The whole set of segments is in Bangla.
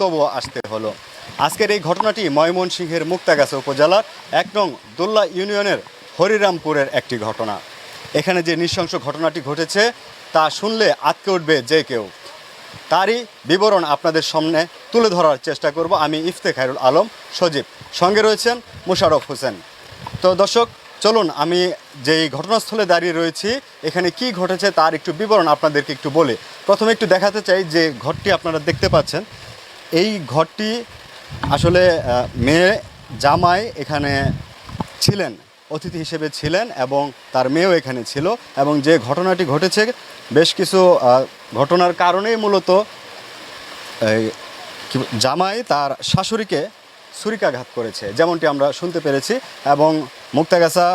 তবুও আসতে হলো। আজকের এই ঘটনাটি ময়মনসিংহের মুক্তাগাছা উপজেলার এক নং দোল্লা ইউনিয়নের হরিরামপুরের একটি ঘটনা। এখানে যে নৃশংস ঘটনাটি ঘটেছে, তা শুনলে আটকে উঠবে যে কেউ। তারই বিবরণ আপনাদের সামনে তুলে ধরার চেষ্টা করব আমি ইফতেখারুল আলম, সজীব। সঙ্গে রয়েছেন মুশারফ হোসেন। তো দর্শক, চলুন আমি যেই ঘটনাস্থলে দাঁড়িয়ে রয়েছি, এখানে কি ঘটেছে তার একটু বিবরণ আপনাদেরকে একটু বলি। প্রথমে একটু দেখাতে চাই যে ঘরটি আপনারা দেখতে পাচ্ছেন। এই ঘরটি আসলে মেয়ে জামাই এখানে ছিলেন, অতিথি হিসেবে ছিলেন এবং তার মেয়েও এখানে ছিল এবং যে ঘটনাটি ঘটেছে বেশ কিছু ঘটনার কারণেই মূলত জামাই তার শাশুড়িকে ছুরিকাঘাত করেছে, যেমনটি আমরা শুনতে পেরেছি এবং মুক্তাগাছা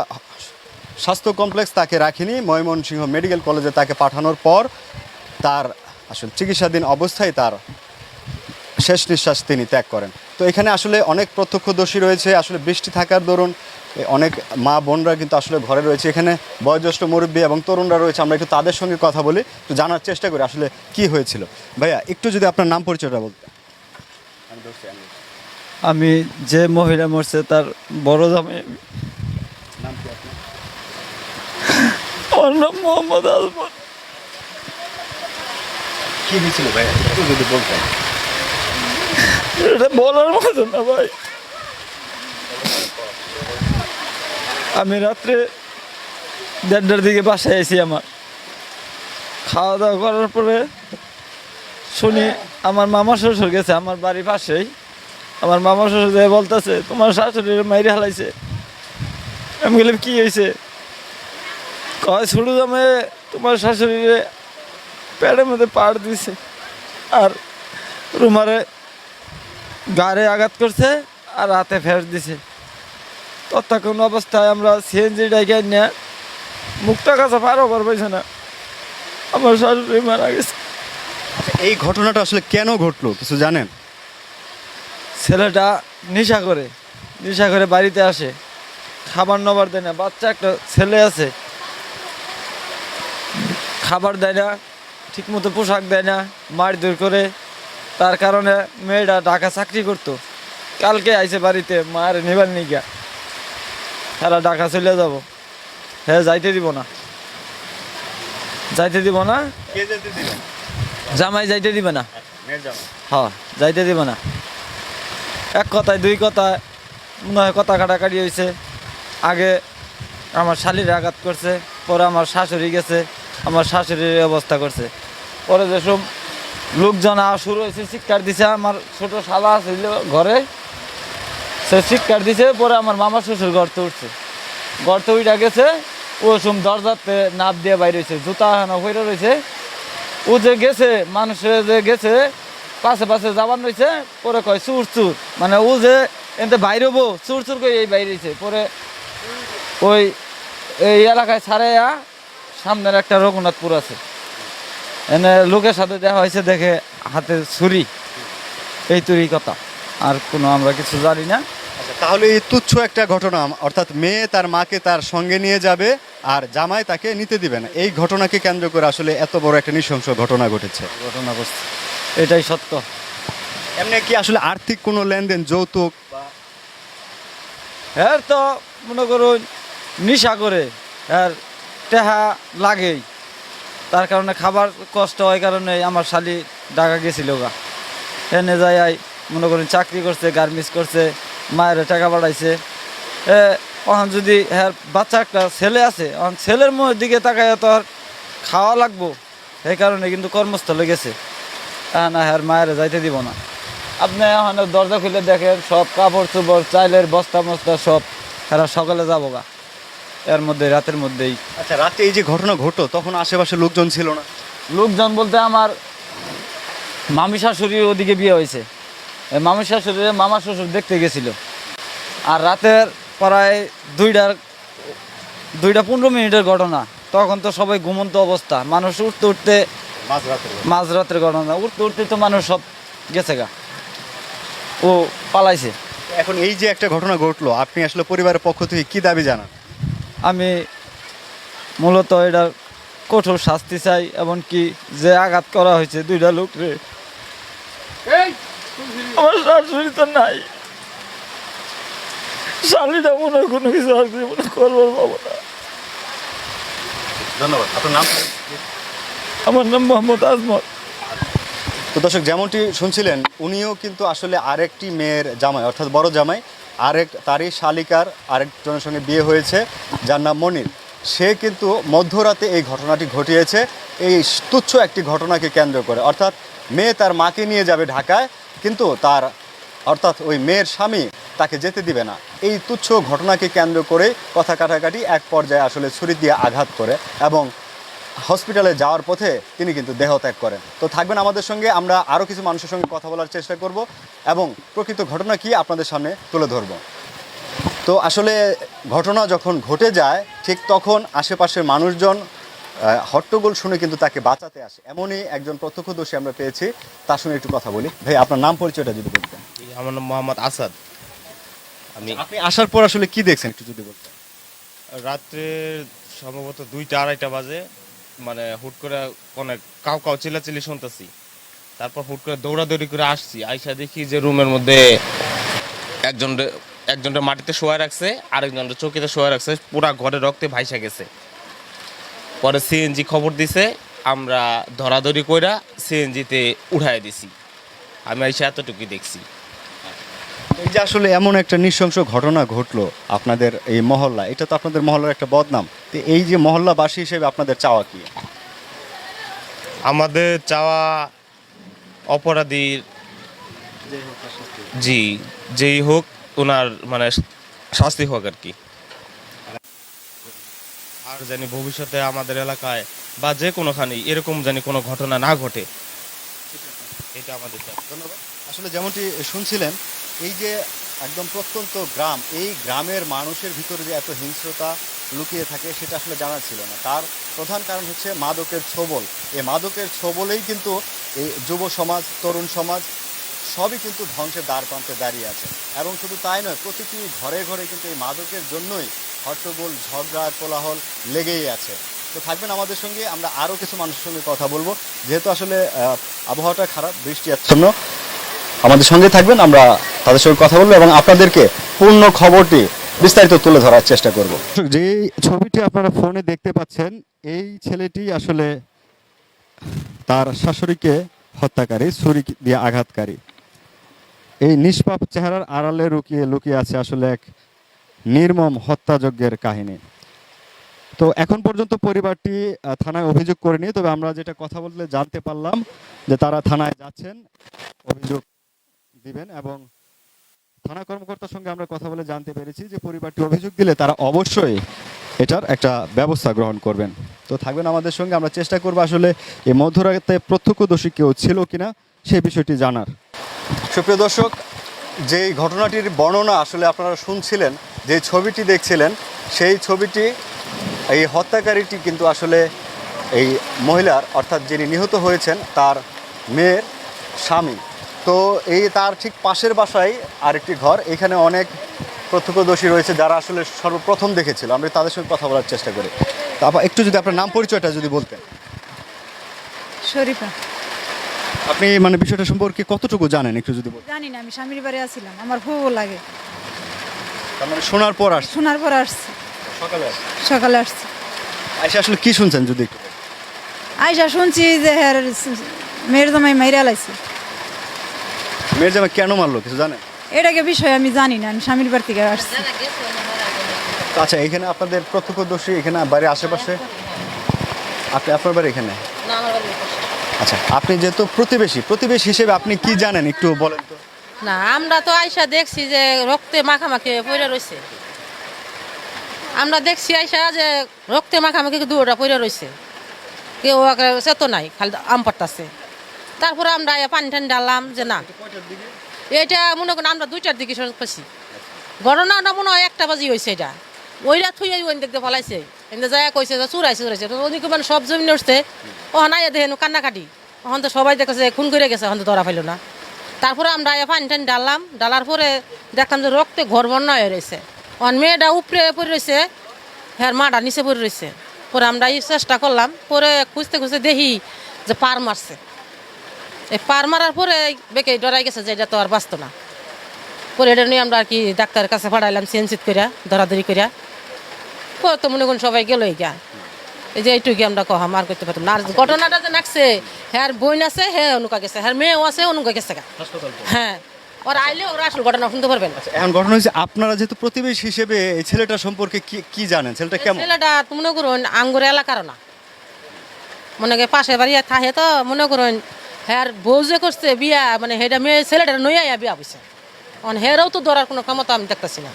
স্বাস্থ্য কমপ্লেক্স তাকে রাখেনি, ময়মনসিংহ মেডিকেল কলেজে তাকে পাঠানোর পর তার আসলে চিকিৎসাধীন অবস্থায় তার শেষ নিঃশ্বাস তিনি ত্যাগ করেন। তো এখানে আসলে অনেক প্রত্যক্ষদর্শী রয়েছে আসলে বৃষ্টি থাকার দরুন অনেক মা বোনরা কিন্তু আসলে ঘরে রয়েছে। এখানে বয়োজ্যেষ্ঠ মুরব্বী এবং তরুণরা রয়েছে আমরা একটু তাদের সঙ্গে কথা বলি একটু জানার চেষ্টা করি আসলে কি হয়েছিল। ভাইয়া একটু যদি আপনার নাম পরিচয়টা বলতেন। আমি যে মহিলা মরছে তার বড় জামাই আমি। নাম আমার মোহাম্মদ আলমান কি হয়েছিল ভাইয়া? একটু যদি বলতেন। এটা বলার মতো না ভাই আমি রাত্রে দেড়টার দিকে বাসায় এসি আমার। খাওয়া দাওয়া করার পরে শুনি আমার মামা শ্বশুর গেছে, আমার বাড়ির পাশেই। আমার মামা শ্বশুর যে বলতেছে, তোমার শাশুড়ির মাইরে হালাইছে। আমি বললাম, কি হয়েছে কয়, ছোটো দামে তোমার শাশুড়িরে প্যাডের মধ্যে পাড় দিছে। আর রুমারে গাড়ে আঘাত করছে আর হাতে ফের দিছে। তৎক্ষণ অবস্থায় আমরা সিএনজি ডাইকে নিয়ে মুখটা কাছে পারো পার পাইছে না। আমার শাশুড়ি মারা গেছে। আচ্ছা এই ঘটনাটা আসলে কেন ঘটলো কিছু জানেন? ছেলেটা নেশা করে নেশা করে বাড়িতে আসে। খাবার নবার দেয় না বাচ্চা একটা ছেলে আছে। খাবার দেয় না ঠিকমতো পোশাক দেয় না মার মারধর করে। তার কারণে মেয়েটা ঢাকা চাকরি করতো। কালকে আইসে বাড়িতে মায়ের নেবার নিগা হ্যাঁ ঢাকা চলে যাব। হ্যাঁ যাইতে দিব না। যাইতে দিব না? জামাই যাইতে দিবে না। মেয়ের হ্যাঁ যাইতে দিব না। এক কথায় দুই কথায় মনে হয় কথা কাটাকাটি হয়েছে আগে আমার শালির আঘাত করছে পরে আমার শাশুড়ি গেছে আমার শাশুড়ির অবস্থা করছে। পরে যেসব লোকজন আওয়া শুরু হয়েছে, শিক্ষার দিছে, আমার ছোট শালা ছিল ঘরে। সে শিক্ষার দিছে, পরে আমার মামা শ্বশুর গর্তে উঠছে। গর্তে উঠা গেছে, ও সব দরজাতে নাপ দিয়ে বাইরে হয়েছে, জুতা হানা হয়ে রয়েছে ও যে গেছে, মানুষে যে গেছে, পাশে পাশে যাবার রয়েছে পরে কয়, চুর চুর। মানে ও যে এতে বাইরে হব, চুর চুর করে এই বাইরে হয়েছে পরে ওই, এই এলাকায় ছাড়াইয়া সামনের একটা রঘুনাথপুর আছে। এনে লোকের সাথে দেখা হয়েছে দেখে হাতে ছুরি। এই তুরি কথা। আর কোনো আমরা কিছু জানি না। আচ্ছা তাহলে এই তুচ্ছ একটা ঘটনা অর্থাৎ মেয়ে তার মাকে তার সঙ্গে নিয়ে যাবে আর জামাই তাকে নিতে দিবে না। এই ঘটনাকে কেন্দ্র করে আসলে এত বড় একটা নৃশংস ঘটনা ঘটেছে। ঘটনা করছে এটাই সত্য। এমনি কি আসলে আর্থিক কোনো লেনদেন যৌতুক এর তো মনে করুন নিশা করে। আর টেহা লাগেই। তার কারণে খাবার কষ্ট হয় কারণে আমার শালি ঢাকা গেছিল গা। এনে যাই আই, মনে করুন চাকরি করছে, গার্মেন্টস করছে, মায়ের টাকা বাড়াইছে এখন যদি হ্যাঁ বাচ্চা একটা ছেলে আছে এখন ছেলের মুখের দিকে তাকায় তো আর খাওয়া লাগবো। সেই কারণে কিন্তু কর্মস্থলে গেছে। হ্যাঁ না হ্যাঁ মায়ের যাইতে দিব না। আপনি এখন দরজা খুলে দেখেন, সব কাপড় চোপড় চাইলের বস্তা মস্তা সব হ্যাঁ সকালে যাব গা। এর মধ্যে রাতের মধ্যেই। আচ্ছা রাতে এই যে ঘটনা ঘটলো তখন আশেপাশে লোকজন ছিল না? লোকজন বলতে আমার মামি শাশুড়ির ওদিকে বিয়ে হয়েছে। মামি শাশুড়ির মামা শ্বশুর দেখতে গেছিল। আর রাতের প্রায় দুইটার দুইটা পনেরো মিনিটের ঘটনা। তখন তো সবাই ঘুমন্ত অবস্থা। মানুষ উঠতে উঠতে মাঝরাতের মাঝরাতের ঘটনা। উঠতে উঠতে তো মানুষ সব গেছে গা। ও পালাইছে। এখন এই যে একটা ঘটনা ঘটলো আপনি আসলে পরিবারের পক্ষ থেকে কি দাবি জানান? আমি মূলত এটা কঠোর শাস্তি চাই এমনকি যে আঘাত করা হয়েছে দুইটা লোক রে। আমার শাশুড়ি তো নাই। শালিটা মনে কোনো কিছু আছে মনে করবার পাবো না। ধন্যবাদ। আপনার নাম? আমার নাম মোহাম্মদ আজমত তো দর্শক যেমনটি শুনছিলেন উনিও কিন্তু আসলে আরেকটি মেয়ের জামাই অর্থাৎ বড় জামাই। আরেক, তারই শালিকার আরেকজনের সঙ্গে বিয়ে হয়েছে, যার নাম মনির। সে কিন্তু মধ্যরাতে এই ঘটনাটি ঘটিয়েছে। এই তুচ্ছ একটি ঘটনাকে কেন্দ্র করে। অর্থাৎ মেয়ে তার মাকে নিয়ে যাবে ঢাকায়, কিন্তু তার, অর্থাৎ ওই মেয়ের স্বামী তাকে যেতে দিবে না। এই তুচ্ছ ঘটনাকে কেন্দ্র করে কথা কাটাকাটি এক পর্যায়ে আসলে ছুরি দিয়ে আঘাত করে এবং হসপিটালে যাওয়ার পথে তিনি কিন্তু দেহত্যাগ করেন। তো থাকবেন আমাদের সঙ্গে আমরা আরও কিছু মানুষের সঙ্গে কথা বলার চেষ্টা করব এবং প্রকৃত ঘটনা কি আপনাদের সামনে তুলে ধরব। তো আসলে ঘটনা যখন ঘটে যায় ঠিক তখন আশেপাশের মানুষজন হট্টগোল শুনে কিন্তু তাকে বাঁচাতে আসে। এমনই একজন প্রত্যক্ষদর্শী আমরা পেয়েছি তার সঙ্গে একটু কথা বলি। ভাই আপনার নাম পরিচয়টা যদি বলতেন। আমার নাম মোহাম্মদ আসাদ। আমি আপনি আসার পর আসলে কি দেখছেন একটু যদি বলতেন। রাত্রে সম্ভবত দুইটা আড়াইটা বাজে। মানে হুট করে অনেক কাউ কাউ চিল্লাচিল্লি শুনতেছি। তারপর হুট করে দৌড়াদৌড়ি করে আসছি, আইসা দেখি যে রুমের মধ্যে একজন একজনটা মাটিতে শোয়া রাখছে আরেকজনটা চৌকিতে শোয়া রাখছে, পুরা ঘরে রক্তে ভাইসা গেছে। পরে সিএনজি খবর দিছে, আমরা ধরাধরি কইরা সিএনজিতে উঠাই দিছি। আমি আইসা এতটুকুই দেখছি। এই যে আসলে এমন একটা নৃশংস ঘটনা ঘটলো আপনাদের এই মহল্লা এটা তো আপনাদের মহল্লার একটা বদনাম। তো এই যে মহল্লাবাসী হিসেবে আপনাদের চাওয়া কি? আমাদের চাওয়া অপরাধীর জি যেই হোক ওনার মানে শাস্তি হোক আর কি। আর জানি ভবিষ্যতে আমাদের এলাকায় বা যে কোনোখানেই এরকম জানি কোনো ঘটনা না ঘটে। এটা আমাদের ধন্যবাদ। আসলে যেমনটি শুনছিলেন এই যে একদম প্রত্যন্ত গ্রাম, এই গ্রামের মানুষের ভিতরে যে এত হিংস্রতা লুকিয়ে থাকে সেটা আসলে জানা ছিল না। তার প্রধান কারণ হচ্ছে মাদকের ছোবল। এই মাদকের ছোবলেই কিন্তু এই যুব সমাজ, তরুণ সমাজ সবই কিন্তু ধ্বংসের দ্বার প্রান্তে দাঁড়িয়ে আছে। এবং শুধু তাই নয়, প্রতিটি ঘরে ঘরে কিন্তু এই মাদকের জন্যই হট্টগোল, ঝগড়া কোলাহল লেগেই আছে। তো থাকবেন আমাদের সঙ্গে, আমরা আরও কিছু মানুষের সঙ্গে কথা বলব। যেহেতু আসলে আবহাওয়াটা খারাপ, বৃষ্টি আচ্ছন্ন আমাদের সঙ্গে থাকবেন, আমরা তাদের সঙ্গে কথা বলব এবং আপনাদেরকে পূর্ণ খবরটি বিস্তারিত তুলে ধরার চেষ্টা করব। যে ছবিটি আপনারা ফোনে দেখতে পাচ্ছেন, এই ছেলেটি আসলে তার শাশুড়িকে হত্যাকারী, ছুরি দিয়ে আঘাতকারী। এই নিষ্পাপ চেহারার আড়ালে লুকিয়ে লুকিয়ে আছে আসলে এক নির্মম হত্যাযজ্ঞের কাহিনী। তো এখন পর্যন্ত পরিবারটি থানায় অভিযোগ করেনি, তবে আমরা যেটা কথা বলতে জানতে পারলাম যে তারা থানায় যাচ্ছেন, অভিযোগ দিবেন এবং থানা কর্মকর্তার সঙ্গে আমরা কথা বলে জানতে পেরেছি যে পরিবারটি অভিযোগ দিলে তারা অবশ্যই এটার একটা ব্যবস্থা গ্রহণ করবেন। তো থাকবেন আমাদের সঙ্গে, আমরা চেষ্টা করব আসলে এই মধ্যরাতে প্রত্যক্ষদর্শী কেউ ছিল কিনা সেই বিষয়টি জানার। সুপ্রিয় দর্শক, যে ঘটনাটির বর্ণনা আসলে আপনারা শুনছিলেন, যে ছবিটি দেখছিলেন, সেই ছবিটি, এই হত্যাকারীটি কিন্তু আসলে এই মহিলার, অর্থাৎ যিনি নিহত হয়েছেন, তার মেয়ের স্বামী। তো এই তার ঠিক পাশের বাসায় আরেকটি ঘর। এখানে অনেক প্রত্যক্ষদর্শী রয়েছে যারা আসলে সর্বপ্রথম দেখেছিল। আমরা তাদের সঙ্গে কথা বলার চেষ্টা করি। তারপর একটু যদি আপনার নাম পরিচয়টা যদি বলতেন। শরীফা। আপনি মানে বিষয়টা সম্পর্কে কতটুকু জানেন একটু যদি বলতেন। জানি না আমি স্বামীর বাড়ি আসছিলাম। আমার খুব লাগে। তার মানে শোনার পর আসছে। শোনার পর আসছি। সকালে আসছে। সকালে আসছি। এসে আসলে কি শুনছেন যদি একটু? আইসা শুনছি যে হ্যাঁ মেয়ের জামাই মাইরা লাইছে। মেয়ের জামাই কেন মারলো? কিছু জানেন এটাকে বিষয় আমি জানি না আমি স্বামীর বাড়ি থেকে আসছি। আচ্ছা এখানে আপনাদের প্রত্যক্ষদর্শী এখানে বাড়ির আশেপাশে? আপনি আপনার বাড়ি এখানে? আচ্ছা আপনি যেহেতু প্রতিবেশী প্রতিবেশী হিসেবে আপনি কি জানেন একটু বলেন তো? না আমরা তো আইসা দেখছি যে রক্তে মাখামাখি পড়ে রয়েছে আমরা দেখছি আইসা যে রক্তে মাখামাখি দুটা পড়ে রয়েছে কেউ সে তো নাই খালি আম তারপরে আমরা পানি টানি ডাললাম যে না। এটা মনে করেন আমরা দুইটার দিকে সরক পাচ্ছি ঘটনাটা মনে হয় একটা বাজি হয়েছে এটা। ওইটা থুই ওই দেখতে ফলাইছে। এনে যায় কইছে যে চুরাইছে চুরাইছে। ওদিকে মানে সব জমি উঠছে। ও নাই দেখেন কান্নাকাটি। এখন তো সবাই দেখেছে খুন করে গেছে এখন তো ধরা পাইল না। তারপরে আমরা পানি টানি ডাললাম। ডালার পরে দেখলাম যে রক্তে ঘর বন্যা হয়ে রয়েছে। অন মেয়েটা উপরে পড়ে রয়েছে হ্যাঁ মাটা নিচে পড়ে রয়েছে। পরে আমরা এই চেষ্টা করলাম। পরে খুঁজতে খুঁজতে দেখি যে পার মারছে। এই পার মারার পরে বেকে ডরাই গেছে যে এটা তো আর বাঁচতো না। পরে এটা নিয়ে আমরা আর কি ডাক্তারের কাছে পাঠাইলাম সেন্সিট করিয়া ধরাধরি করিয়া পরে তো মনে করুন সবাই গেলই গা। এই যে এইটুকু আমরা কহাম আর করতে পারতাম না। আর ঘটনাটা যে নাকছে হ্যাঁ বোন আছে হ্যাঁ অনুকা গেছে হ্যাঁ মেয়েও আছে অনুকা গেছে গা। হ্যাঁ ওরা আইলে ওরা আসল ঘটনা শুনতে পারবেন এখন ঘটনা হয়েছে আপনারা যেহেতু প্রতিবেশী হিসেবে এই ছেলেটা সম্পর্কে কি কি জানেন? ছেলেটা কেমন? ছেলেটা মনে করুন আঙ্গুর এলাকার না। মনে করে পাশে বাড়ি থাকে তো মনে করুন হ্যার বউ যে করছে বিয়া মানে হেটা মেয়ে ছেলেটা নইয়া বিয়া বসে অন হেরাও তো ধরার কোনো ক্ষমতা আমি দেখতেছি না।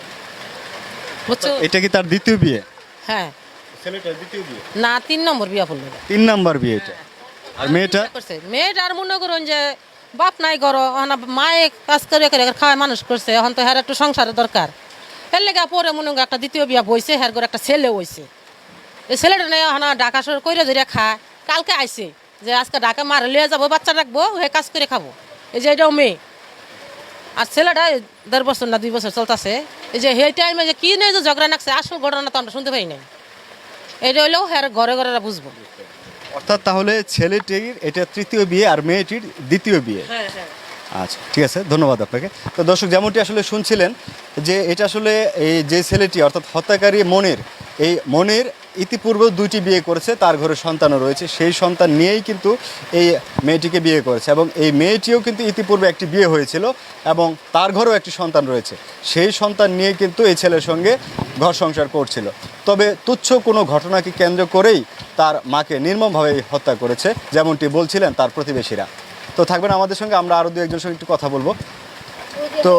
বুঝছ? এটা কি তার দ্বিতীয় বিয়ে? হ্যাঁ। ছেলেটার দ্বিতীয় বিয়ে? না তিন নম্বর বিয়া পড়ল তিন নম্বর বিয়ে এটা। আর মেয়েটা? করছে। মেয়েটার মনে করুন যে বাপ নাই করো মায়ে কাজ করে করে খাওয়ায় মানুষ করছে এখন তো হ্যার একটু সংসারের দরকার। এর লেগে পরে মনে করুন একটা দ্বিতীয় বিয়া বইছে হ্যার করে একটা ছেলে হইছে। এই ছেলেটা নিয়ে হানা ঢাকা শহর কইরে ধরে খায়। কালকে আইছে। যে আজকে ডাকে মার লিয়ে যাব বাচ্চা রাখব হয়ে কাজ করে খাব। এই যে এটাও মেয়ে। আর ছেলেটা দেড় বছর না দুই বছর চলতেছে। এই যে সেই টাইমে যে কি নেই যে ঝগড়া নাকছে আসল ঘটনা তো আমরা শুনতে পাই নাই। এটা হলেও হ্যাঁ ঘরে ঘরে বুঝব। অর্থাৎ তাহলে ছেলেটির এটা তৃতীয় বিয়ে আর মেয়েটির দ্বিতীয় বিয়ে। হ্যাঁ হ্যাঁ। আচ্ছা ঠিক আছে, ধন্যবাদ আপনাকে। তো দর্শক, যেমনটি আসলে শুনছিলেন যে এটা আসলে এই যে ছেলেটি, অর্থাৎ হত্যাকারী মনির, এই মনির ইতিপূর্বেও দুইটি বিয়ে করেছে, তার ঘরে সন্তানও রয়েছে, সেই সন্তান নিয়েই কিন্তু এই মেয়েটিকে বিয়ে করেছে এবং এই মেয়েটিও কিন্তু ইতিপূর্বে একটি বিয়ে হয়েছিল এবং তার ঘরেও একটি সন্তান রয়েছে। সেই সন্তান নিয়ে কিন্তু এই ছেলের সঙ্গে ঘর সংসার করছিল। তবে তুচ্ছ কোনো ঘটনাকে কেন্দ্র করেই তার মাকে নির্মমভাবে হত্যা করেছে, যেমনটি বলছিলেন তার প্রতিবেশীরা। তো থাকবেন আমাদের সঙ্গে আমরা আরও দু একজন সঙ্গে একটু কথা বলব। তো